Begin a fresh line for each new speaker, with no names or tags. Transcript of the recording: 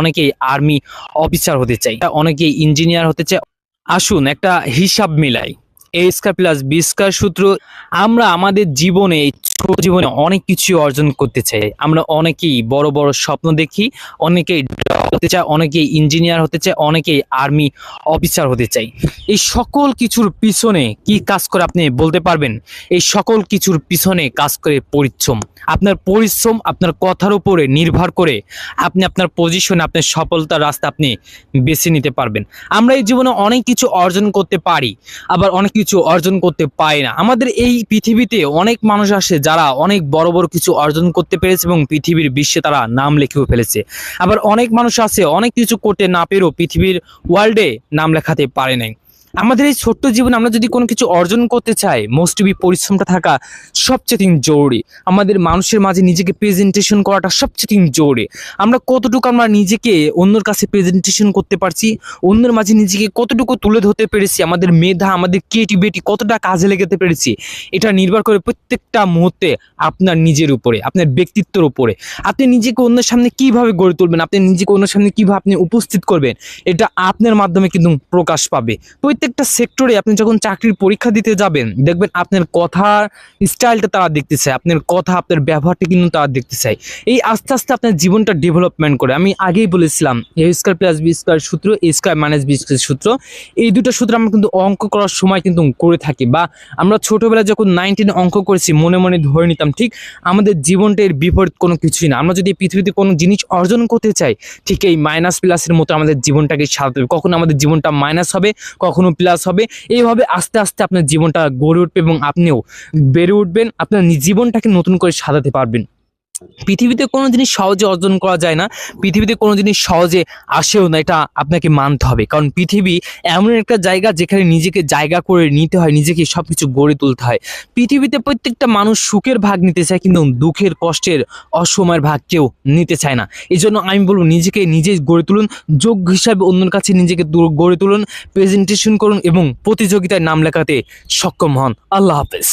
অনেকেই army officer হতে চাই অনেকেই ইঞ্জিনিয়ার হতে চায়। আসুন একটা হিসাব মিলাই। এ স্কার প্লাস বি সূত্র, আমরা আমাদের জীবনে জীবনে অনেক কিছু অর্জন করতে চাই। আমরা অনেকেই বড় বড় স্বপ্ন দেখি, অনেকেই হতে চায়, অনেকেই ইঞ্জিনিয়ার হতে চায়, অনেকেই আর্মি অফিসার হতে চাই। এই সকল কিছুর পিছনে কি কাজ করে আপনি বলতে পারবেন? এই সকল কিছুর পিছনে কাজ করে পরিশ্রম। আপনার পরিশ্রম আপনার কথার উপরে নির্ভর করে আপনি আপনার পজিশনে আপনার সফলতার রাস্তা আপনি বেছে নিতে পারবেন। আমরা এই জীবনে অনেক কিছু অর্জন করতে পারি, আবার অনেক কিছু অর্জন করতে পারি না। আমাদের এই পৃথিবীতে অনেক মানুষ আসে যারা অনেক বড় বড় কিছু অর্জন করতে পেরেছে এবং পৃথিবীর বিশ্বে তারা নাম লেখেও ফেলেছে। আবার অনেক মানুষ আছে, অনেক কিছু করতে না পেরেও পৃথিবীর ওয়ার্ল্ডে নাম লেখাতে পারে নাই। আমাদের এই ছোট্ট জীবনে আমরা যদি কোনো কিছু অর্জন করতে চাই মোস্ট বি পরিশ্রমটা থাকা সবচেয়ে জরুরি। আমাদের মানুষের মাঝে নিজেকে প্রেজেন্টেশন করাটা সবচেয়ে জরুরি। আমরা কতটুকু আমরা নিজেকে অন্যর কাছে প্রেজেন্টেশন করতে পারছি, অন্যের মাঝে নিজেকে কতটুকু তুলে ধরতে পেরেছি, আমাদের মেধা, আমাদের ক্রিয়েটিভিটি কতটা কাজে লেগাতে পেরেছি, এটা নির্ভর করে প্রত্যেকটা মুহূর্তে আপনার নিজের উপরে, আপনার ব্যক্তিত্বের উপরে। আপনি নিজেকে অন্যের সামনে কীভাবে গড়ে তুলবেন, আপনি নিজেকে অন্যের সামনে কীভাবে আপনি উপস্থিত করবেন, এটা আপনার মাধ্যমে কিন্তু প্রকাশ পাবে। প্রত্যেকটা সেক্টরে আপনি যখন চাকরির পরীক্ষা দিতে যাবেন, দেখবেন আপনার কথার স্টাইলটা তারা দেখতে চায় আপনার কথা, আপনার ব্যবহারটা কিন্তু তারা দেখতে চায়। এই আস্তে আস্তে আপনার জীবনটা ডেভেলপমেন্ট করে। আমি আগেই বলেছিলাম A square plus B square সূত্র A square minus B square সূত্র, এই দুটো সূত্র আমরা কিন্তু অঙ্ক করার সময় কিন্তু করে থাকি। বা আমরা ছোটোবেলায় যখন নাইনটিনে অঙ্ক করেছি, মনে মনে ধরে নিতাম, ঠিক আমাদের জীবনটা এর বিপরীত কোনো কিছুই না। আমরা যদি পৃথিবীতে কোনো জিনিস অর্জন করতে চাই, ঠিক এই মাইনাস প্লাসের মতো আমাদের জীবনটাকে সাজাতে হবে। কখনো আমাদের জীবনটা মাইনাস হবে, কখনো প্লাস হবে। এইভাবে আস্তে আস্তে আপনার জীবনটা গড়ে উঠবে এবং আপনিও বেড়ে উঠবেন। আপনার জীবনটাকে নতুন করে সাজাতে পারবেন। পৃথিবীতে কোনো জিনিস সহজে অর্জন করা যায় না, পৃথিবীতে কোনো জিনিস সহজে আসেও না, এটা আপনাকে মানতে হবে। কারণ পৃথিবী এমন একটা জায়গা যেখানে নিজেকে জায়গা করে নিতে হয়, নিজেকে সব কিছু গড়ে তুলতে হয়। পৃথিবীতে প্রত্যেকটা মানুষ সুখের ভাগ নিতে চায়, কিন্তু দুঃখের, কষ্টের, অসময়ের ভাগ কেউ নিতে চায় না। এই জন্য আমি বলব, নিজেকে নিজে গড়ে তুলুন, যোগ্য হিসাবে অন্যের কাছে নিজেকে গড়ে তুলুন প্রেজেন্টেশন করুন এবং প্রতিযোগিতায় নাম লেখাতে সক্ষম হন। আল্লাহ হাফেজ।